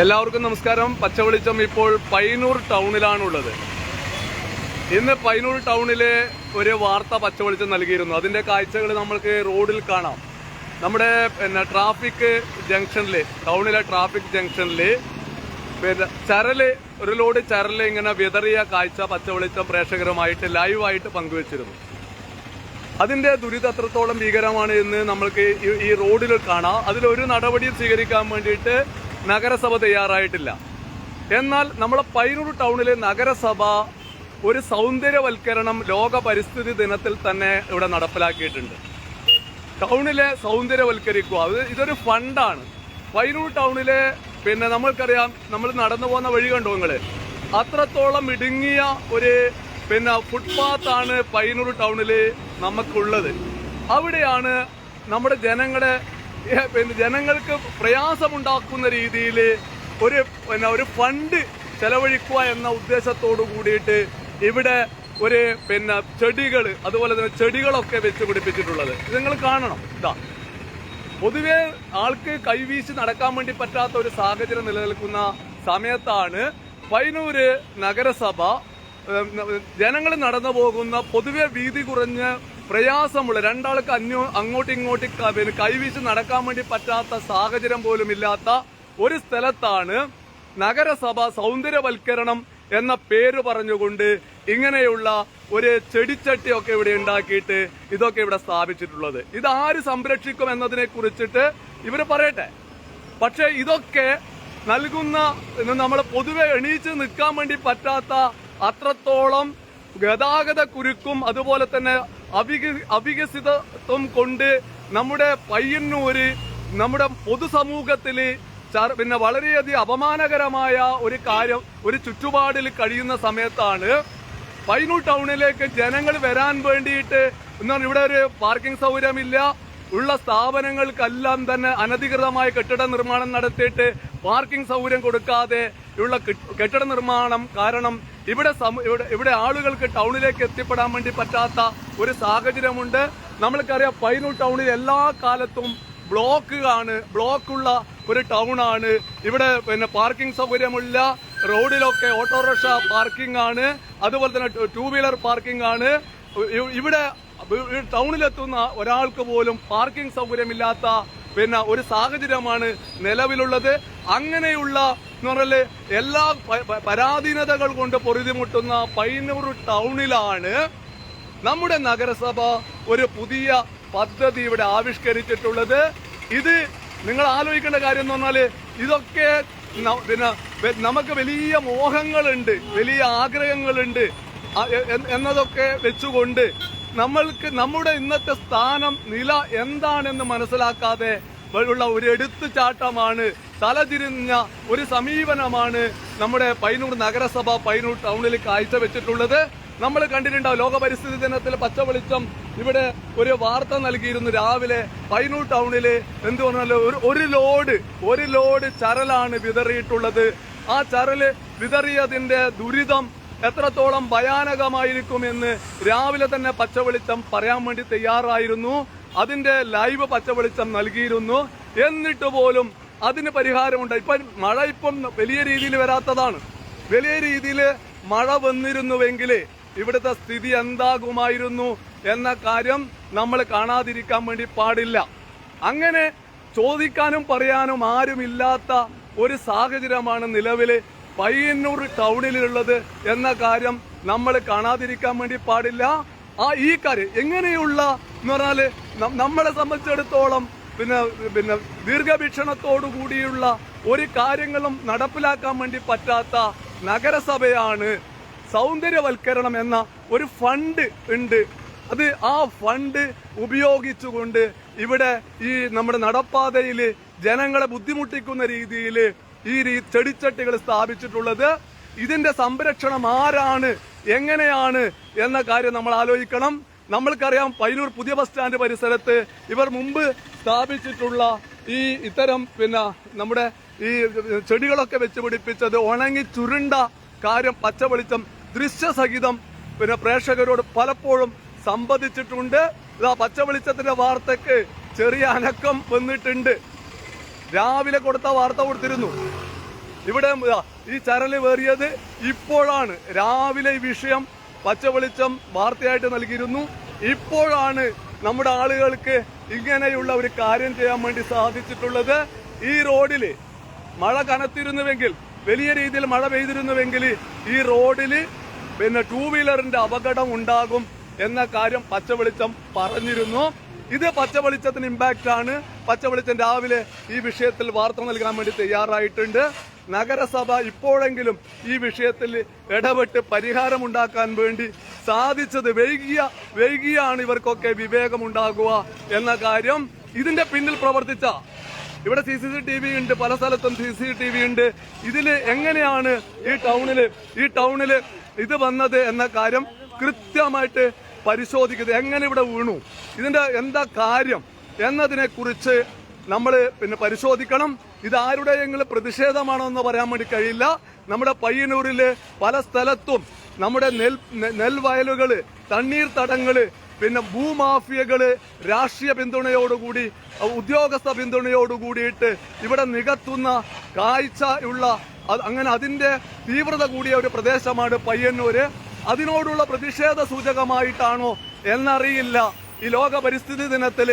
എല്ലാവർക്കും നമസ്കാരം. പച്ചവെളിച്ചം ഇപ്പോൾ പയ്യന്നൂർ ടൗണിലാണുള്ളത്. ഇന്ന് പൈനൂർ ടൗണിലെ ഒരു വാർത്ത പച്ചവെളിച്ചം നൽകിയിരുന്നു. അതിന്റെ കാഴ്ചകൾ നമ്മൾക്ക് റോഡിൽ കാണാം. നമ്മുടെ പിന്നെ ട്രാഫിക് ജംഗ്ഷനിൽ ടൗണിലെ ട്രാഫിക് ജംഗ്ഷനിൽ പിന്നെ ചരൽ ഒരു ലോഡ് ചരൽ ഇങ്ങനെ വിതറിയ കാഴ്ച പച്ചവെളിച്ചം പ്രേക്ഷകരുമായിട്ട് ലൈവായിട്ട് പങ്കുവച്ചിരുന്നു. അതിന്റെ ദുരിതം അത്രത്തോളം ഭീകരമാണ് എന്ന് നമ്മൾക്ക് ഈ റോഡിൽ കാണാം. അതിലൊരു നടപടിയും സ്വീകരിക്കാൻ വേണ്ടിയിട്ട് നഗരസഭ തയ്യാറായിട്ടില്ല. എന്നാൽ നമ്മളെ പൈനൂർ ടൗണിലെ നഗരസഭ ഒരു സൗന്ദര്യവൽക്കരണം ലോക പരിസ്ഥിതി ദിനത്തിൽ തന്നെ ഇവിടെ നടപ്പിലാക്കിയിട്ടുണ്ട്. ടൗണിലെ സൗന്ദര്യവൽക്കരിക്കുക അത് ഇതൊരു ഫണ്ടാണ്. പൈനൂർ ടൗണിലെ പിന്നെ നമ്മൾക്കറിയാം നമ്മൾ നടന്നു പോകുന്ന വഴി കണ്ടു നിങ്ങൾ അത്രത്തോളം ഇടുങ്ങിയ ഒരു പിന്നെ ഫുട്പാത്താണ് പൈനൂർ ടൗണിൽ നമുക്കുള്ളത്. അവിടെയാണ് നമ്മുടെ ജനങ്ങളെ പിന്നെ ജനങ്ങൾക്ക് പ്രയാസമുണ്ടാക്കുന്ന രീതിയിൽ ഒരു പിന്നെ ഒരു ഫണ്ട് ചെലവഴിക്കുക എന്ന ഉദ്ദേശത്തോടു കൂടിയിട്ട് ഇവിടെ ഒരു പിന്നെ ചെടികൾ അതുപോലെ തന്നെ ചെടികളൊക്കെ വെച്ച് പിടിപ്പിച്ചിട്ടുള്ളത്. ഇത് നിങ്ങൾ കാണണം. ഇതാ. പൊതുവെ ആൾക്ക് കൈവീശി നടക്കാൻ വേണ്ടി പറ്റാത്ത ഒരു സാഹചര്യം നിലനിൽക്കുന്ന സമയത്താണ് പൈനൂര് നഗരസഭ ജനങ്ങൾ നടന്നു പോകുന്ന പൊതുവെ വീതി കുറഞ്ഞ് പ്രയാസമുള്ള രണ്ടാൾക്ക് അന്യോ അങ്ങോട്ടും ഇങ്ങോട്ടും കൈവീശ് നടക്കാൻ വേണ്ടി പറ്റാത്ത സാഹചര്യം പോലും ഇല്ലാത്ത ഒരു സ്ഥലത്താണ് നഗരസഭ സൗന്ദര്യവൽക്കരണം എന്ന പേര് പറഞ്ഞുകൊണ്ട് ഇങ്ങനെയുള്ള ഒരു ചെടിച്ചട്ടിയൊക്കെ ഇവിടെ ഉണ്ടാക്കിയിട്ട് ഇതൊക്കെ ഇവിടെ സ്ഥാപിച്ചിട്ടുള്ളത്. ഇത് ആര് സംരക്ഷിക്കും എന്നതിനെ കുറിച്ചിട്ട് ഇവർ പറയട്ടെ. പക്ഷെ ഇതൊക്കെ നൽകുന്ന നമ്മൾ പൊതുവെ എണീച്ച് നിൽക്കാൻ വേണ്ടി പറ്റാത്ത അത്രത്തോളം ഗതാഗത കുരുക്കും അതുപോലെ തന്നെ അവികസിതത്വം കൊണ്ട് നമ്മുടെ പയ്യന്നൂര് നമ്മുടെ പൊതുസമൂഹത്തിൽ പിന്നെ വളരെയധികം അപമാനകരമായ ഒരു കാര്യം ഒരു ചുറ്റുപാടിൽ കഴിയുന്ന സമയത്താണ് പൈനൂർ ടൗണിലേക്ക് ജനങ്ങൾ വരാൻ വേണ്ടിയിട്ട് എന്നാൽ ഇവിടെ ഒരു പാർക്കിംഗ് സൗകര്യമില്ല. ഉള്ള സ്ഥാപനങ്ങൾക്കെല്ലാം തന്നെ അനധികൃതമായ കെട്ടിട നിർമ്മാണം നടത്തിയിട്ട് പാർക്കിംഗ് സൗകര്യം കൊടുക്കാതെ ഉള്ള കെട്ടിട നിർമ്മാണം കാരണം ഇവിടെ ഇവിടെ ആളുകൾക്ക് ടൗണിലേക്ക് എത്തിപ്പെടാൻ വേണ്ടി പറ്റാത്ത ഒരു സാഹചര്യമുണ്ട് നമ്മൾക്കറിയാം പൈനൂർ ടൗണിൽ എല്ലാ കാലത്തും ബ്ലോക്ക് ആണ് ബ്ലോക്കുള്ള ഒരു ടൗണാണ് ഇവിടെ പിന്നെ പാർക്കിംഗ് സൗകര്യമില്ല റോഡിലൊക്കെ ഓട്ടോറിക്ഷ പാർക്കിംഗ് ആണ് അതുപോലെ തന്നെ ടൂ വീലർ പാർക്കിംഗ് ആണ് ഇവിടെ ടൗണിലെത്തുന്ന ഒരാൾക്ക് പോലും പാർക്കിംഗ് സൗകര്യമില്ലാത്ത പിന്നെ ഒരു സാഹചര്യമാണ് നിലവിലുള്ളത്. അങ്ങനെയുള്ള പറഞ്ഞാൽ എല്ലാ പരാധീനതകൾ കൊണ്ട് പൊറുതിമുട്ടുന്ന പയ്യന്നൂർ ടൗണിലാണ് നമ്മുടെ നഗരസഭ ഒരു പുതിയ പദ്ധതി ഇവിടെ ആവിഷ്കരിച്ചിട്ടുള്ളത്. ഇത് നിങ്ങൾ ആലോചിക്കേണ്ട കാര്യം എന്ന് പറഞ്ഞാൽ ഇതൊക്കെ പിന്നെ നമുക്ക് വലിയ മോഹങ്ങളുണ്ട് വലിയ ആഗ്രഹങ്ങളുണ്ട് എന്നതൊക്കെ വെച്ചുകൊണ്ട് നമ്മൾക്ക് നമ്മുടെ ഇന്നത്തെ സ്ഥാനം നില എന്താണെന്ന് മനസ്സിലാക്കാതെ ഉള്ള ഒരു എടുത്തുചാട്ടമാണ് തലതിരിഞ്ഞ ഒരു സമീപനമാണ് നമ്മുടെ പൈനൂർ നഗരസഭ പൈനൂർ ടൗണിൽ കാഴ്ചവെച്ചിട്ടുള്ളത്. നമ്മൾ കണ്ടിട്ടുണ്ടാവും ലോക പരിസ്ഥിതി ദിനത്തിൽ പച്ച വെളിച്ചം ഇവിടെ ഒരു വാർത്ത നൽകിയിരുന്നു രാവിലെ. പൈനൂർ ടൗണിൽ എന്ത് പറഞ്ഞാൽ ഒരു ഒരു ലോഡ് ഒരു ലോഡ് ചരലാണ് വിതറിയിട്ടുള്ളത്. ആ ചരൽ വിതറിയതിന്റെ ദുരിതം എത്രത്തോളം ഭയാനകമായിരിക്കുമെന്ന് രാവിലെ തന്നെ പച്ചവെളിച്ചം പറയാൻ വേണ്ടി തയ്യാറായിരുന്നു. അതിന്റെ ലൈവ് പച്ചവെളിച്ചം നൽകിയിരുന്നു. എന്നിട്ട് പോലും അതിന് പരിഹാരമുണ്ട്. ഇപ്പൊ മഴ ഇപ്പം വലിയ രീതിയിൽ വരാത്തതാണ്. വലിയ രീതിയിൽ മഴ വന്നിരുന്നുവെങ്കിൽ ഇവിടുത്തെ സ്ഥിതി എന്താകുമായിരുന്നു എന്ന കാര്യം നമ്മൾ കാണാതിരിക്കാൻ വേണ്ടി പാടില്ല. അങ്ങനെ ചോദിക്കാനും പറയാനും ആരുമില്ലാത്ത ഒരു സാഹചര്യമാണ് നിലവിൽ പയ്യന്നൂർ ടൗണിലുള്ളത് എന്ന കാര്യം നമ്മൾ കാണാതിരിക്കാൻ വേണ്ടി പാടില്ല. ആ ഈ കാര്യം എങ്ങനെയുള്ള എന്ന് പറഞ്ഞാൽ നമ്മളെ സംബന്ധിച്ചിടത്തോളം പിന്നെ പിന്നെ ദീർഘവീക്ഷണത്തോടു കൂടിയുള്ള ഒരു കാര്യങ്ങളും നടപ്പിലാക്കാൻ വേണ്ടി പറ്റാത്ത നഗരസഭയാണ് സൗന്ദര്യവൽക്കരണം എന്ന ഒരു ഫണ്ട് ഉണ്ട്. അത് ആ ഫണ്ട് ഉപയോഗിച്ചുകൊണ്ട് ഇവിടെ ഈ നമ്മുടെ നടപ്പാതയിൽ ജനങ്ങളെ ബുദ്ധിമുട്ടിക്കുന്ന രീതിയിൽ ഈ ചെടിച്ചട്ടികൾ സ്ഥാപിച്ചിട്ടുള്ളത്. ഇതിന്റെ സംരക്ഷണം ആരാണ്? എങ്ങനെയാണ്? എന്ന കാര്യം നമ്മൾ ആലോചിക്കണം. നമ്മൾക്കറിയാം പൈനൂർ പുതിയ ബസ് സ്റ്റാൻഡ് പരിസരത്ത് ഇവർ മുമ്പ് സ്ഥാപിച്ചിട്ടുള്ള ഈ ഇത്തരം പിന്നെ നമ്മുടെ ഈ ചെടികളൊക്കെ വെച്ച് പിടിപ്പിച്ചത് ഉണങ്ങി ചുരുണ്ട കാര്യം പച്ചവെളിച്ചം ദൃശ്യസഹിതം പിന്നെ പ്രേക്ഷകരോട് പലപ്പോഴും സംവദിച്ചിട്ടുണ്ട്. ഇതാ പച്ചവെളിച്ചത്തിന്റെ വാർത്തക്ക് ചെറിയ അനക്കം വന്നിട്ടുണ്ട്. രാവിലെ കൊടുത്ത വാർത്ത കൊടുത്തിരുന്നു. ഇവിടെ ഈ ചരൽ വേറിയത് ഇപ്പോഴാണ്. രാവിലെ ഈ വിഷയം പച്ചവെളിച്ചം വാർത്തയായിട്ട് നൽകിയിരുന്നു. ഇപ്പോഴാണ് നമ്മുടെ ആളുകൾക്ക് ഇങ്ങനെയുള്ള ഒരു കാര്യം ചെയ്യാൻ വേണ്ടി സാധിച്ചിട്ടുള്ളത്. ഈ റോഡിൽ മഴ കനത്തിരുന്നുവെങ്കിൽ വലിയ രീതിയിൽ മഴ പെയ്തിരുന്നുവെങ്കിൽ ഈ റോഡിൽ പിന്നെ ടൂ വീലറിന്റെ അപകടം ഉണ്ടാകും എന്ന കാര്യം പച്ചവെളിച്ചം പറഞ്ഞിരുന്നു. ഇത് പച്ച വെളിച്ചത്തിന് ഇമ്പാക്റ്റ് ആണ്. പച്ച വെളിച്ചം രാവിലെ ഈ വിഷയത്തിൽ വാർത്ത നൽകാൻ വേണ്ടി തയ്യാറായിട്ടുണ്ട്. നഗരസഭ ഇപ്പോഴെങ്കിലും ഈ വിഷയത്തിൽ ഇടപെട്ട് പരിഹാരമുണ്ടാക്കാൻ വേണ്ടി സാധിച്ചത് വൈകിയ വൈകിയാണ് ഇവർക്കൊക്കെ വിവേകമുണ്ടാകുക എന്ന കാര്യം. ഇതിന്റെ പിന്നിൽ പ്രവർത്തിച്ച ഇവിടെ സി സി ടി വി ഉണ്ട് പല സ്ഥലത്തും സി സി ടി വി ഉണ്ട്. ഇതിൽ എങ്ങനെയാണ് ഈ ടൗണിൽ ഈ ടൗണിൽ ഇത് വന്നത് എന്ന കാര്യം കൃത്യമായിട്ട് പരിശോധിക്കുന്നത് എങ്ങനെ ഇവിടെ വീണു? ഇതിന്റെ എന്താ കാര്യം എന്നതിനെ കുറിച്ച് നമ്മൾ പിന്നെ പരിശോധിക്കണം. ഇതാരുടെയെങ്കിലും പ്രതിഷേധമാണോ എന്ന് പറയാൻ വേണ്ടി കഴിയില്ല. നമ്മുടെ പയ്യന്നൂരിൽ പല സ്ഥലത്തും നമ്മുടെ നെൽ നെൽവയലുകൾ നെൽവയലുകൾ തണ്ണീർത്തടങ്ങൾ പിന്നെ ഭൂമാഫിയകൾ രാഷ്ട്രീയ പിന്തുണയോടുകൂടി ഉദ്യോഗസ്ഥ പിന്തുണയോടുകൂടിയിട്ട് ഇവിടെ നികത്തുന്ന കാഴ്ചയുള്ള അങ്ങനെ അതിന്റെ തീവ്രത കൂടിയ ഒരു പ്രദേശമാണ് പയ്യന്നൂര്. അതിനോടുള്ള പ്രതിഷേധ സൂചകമായിട്ടാണോ എന്നറിയില്ല. ഈ ലോക പരിസ്ഥിതി ദിനത്തിൽ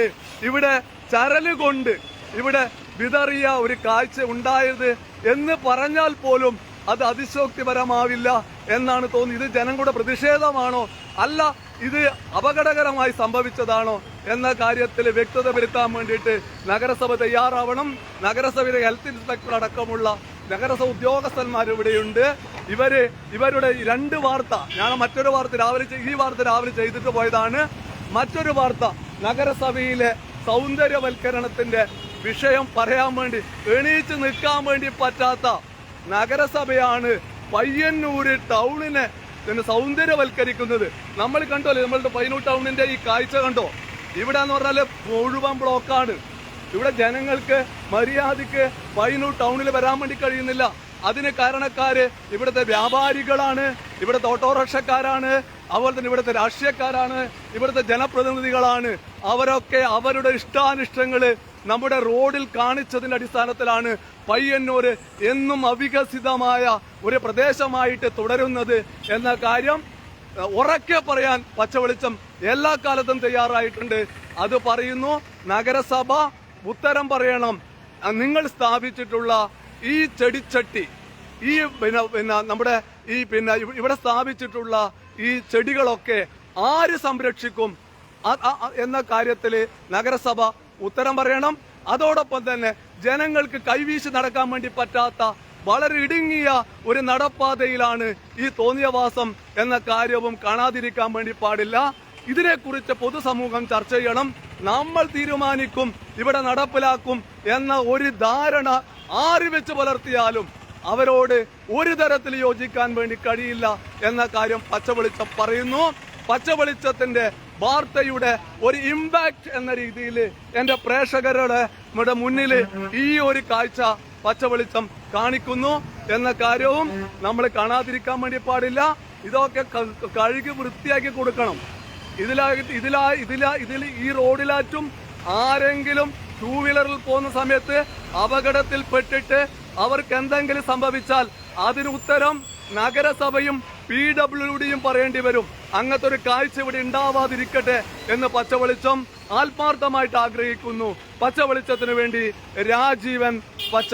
ഇവിടെ ചരലുകൊണ്ട് ഇവിടെ വിതറിയ ഒരു കാഴ്ച ഉണ്ടായത് എന്ന് പറഞ്ഞാൽ പോലും അത് അതിശോക്തിപരമാവില്ല എന്നാണ് തോന്നുന്നത്. ഇത് ജനങ്ങളുടെ പ്രതിഷേധമാണോ? അല്ല ഇത് അപകടകരമായി സംഭവിച്ചതാണോ എന്ന കാര്യത്തിൽ വ്യക്തത വരുത്താൻ വേണ്ടിയിട്ട് നഗരസഭ തയ്യാറാവണം. നഗരസഭയിലെ ഹെൽത്ത് ഇൻസ്പെക്ടർ അടക്കമുള്ള നഗരസഭ ഉദ്യോഗസ്ഥന്മാർ ഇവിടെയുണ്ട്. ഇവർ ഇവരുടെ രണ്ട് വാർത്ത ഞാൻ മറ്റൊരു വാർത്ത രാവിലെ ഈ വാർത്ത രാവിലെ ചെയ്തിട്ട് പോയതാണ്. മറ്റൊരു വാർത്ത നഗരസഭയിലെ സൗന്ദര്യവൽക്കരണത്തിന്റെ വിഷയം പറയാൻ വേണ്ടി എണീച്ച് നിൽക്കാൻ വേണ്ടി പറ്റാത്ത നഗരസഭയാണ് പയ്യന്നൂര് ടൗണിനെ പിന്നെ സൗന്ദര്യവൽക്കരിക്കുന്നത്. നമ്മൾ കണ്ടോല്ലേ നമ്മളുടെ പയ്യന്നൂർ ടൗണിന്റെ ഈ കാഴ്ച കണ്ടോ? ഇവിടെ എന്ന് പറഞ്ഞാൽ മുഴുവൻ ബ്ലോക്കാണ്. ഇവിടെ ജനങ്ങൾക്ക് മര്യാദയ്ക്ക് പയ്യന്നൂർ ടൗണിൽ വരാൻ വേണ്ടി കഴിയുന്നില്ല. അതിന് കാരണക്കാര് ഇവിടുത്തെ വ്യാപാരികളാണ് ഇവിടുത്തെ ഓട്ടോറിക്ഷക്കാരാണ് അതുപോലെ തന്നെ ഇവിടുത്തെ രാഷ്ട്രീയക്കാരാണ് ഇവിടുത്തെ ജനപ്രതിനിധികളാണ്. അവരൊക്കെ അവരുടെ ഇഷ്ടാനിഷ്ടങ്ങൾ നമ്മുടെ റോഡിൽ കാണിച്ചതിന്റെ അടിസ്ഥാനത്തിലാണ് പയ്യന്നൂര് എന്നും അവികസിതമായ ഒരു പ്രദേശമായിട്ട് തുടരുന്നത് എന്ന കാര്യം ഉറക്കെ പറയാൻ പച്ചവെളിച്ചം എല്ലാ കാലത്തും തയ്യാറായിട്ടുണ്ട്. അത് പറയുന്നു നഗരസഭ ഉത്തരം പറയണം. നിങ്ങൾ സ്ഥാപിച്ചിട്ടുള്ള ഈ ചെടിച്ചട്ടി ഈ പിന്നെ പിന്നെ നമ്മുടെ ഈ പിന്നെ ഇവിടെ സ്ഥാപിച്ചിട്ടുള്ള ഈ ചെടികളൊക്കെ ആര് സംരക്ഷിക്കും? എന്ന കാര്യത്തിൽ നഗരസഭ ഉത്തരം പറയണം. അതോടൊപ്പം തന്നെ ജനങ്ങൾക്ക് കൈവീശി നടക്കാൻ വേണ്ടി പറ്റാത്ത വളരെ ഇടുങ്ങിയ ഒരു നടപ്പാതയിലാണ് ഈ തോന്നിയവാസം എന്ന കാര്യവും കാണാതിരിക്കാൻ വേണ്ടി പാടില്ല. ഇതിനെക്കുറിച്ച് പൊതുസമൂഹം ചർച്ച ചെയ്യണം. നമ്മൾ തീരുമാനിക്കും ഇവിടെ നടപ്പിലാക്കും എന്ന ഒരു ധാരണ ആര് വെച്ച് പുലർത്തിയാലും അവരോട് ഒരു തരത്തിൽ യോജിക്കാൻ വേണ്ടി കഴിയില്ല എന്ന കാര്യം പച്ചവെളിച്ചം പറയുന്നു. പച്ചവെളിച്ചത്തിന്റെ വാർത്തയുടെ ഒരു ഇമ്പാക്ട് എന്ന രീതിയിൽ എന്റെ പ്രേക്ഷകരുടെ മുന്നിൽ ഈ ഒരു കാഴ്ച പച്ചവെളിച്ചം കാണിക്കുന്നു എന്ന കാര്യവും നമ്മൾ കാണാതിരിക്കാൻ വേണ്ടി പാടില്ല. ഇതൊക്കെ കഴുകി വൃത്തിയാക്കി കൊടുക്കണം. ഇതിലായിട്ട് ഇതിലാ ഇതിലാ ഇതിൽ ഈ റോഡിലാറ്റും ആരെങ്കിലും ടൂ വീലറിൽ പോകുന്ന സമയത്ത് അപകടത്തിൽ പെട്ടിട്ട് അവർക്ക് എന്തെങ്കിലും സംഭവിച്ചാൽ അതിന് ഉത്തരം നഗരസഭയും പി ഡബ്ല്യു ഡിയും പറയേണ്ടി വരും. അങ്ങനത്തെ ഒരു കാഴ്ച ഇവിടെ ഉണ്ടാവാതിരിക്കട്ടെ എന്ന് പച്ചവെളിച്ചം ആത്മാർത്ഥമായിട്ട് ആഗ്രഹിക്കുന്നു. പച്ചവെളിച്ചത്തിന് വേണ്ടി രാജീവൻ പച്ച.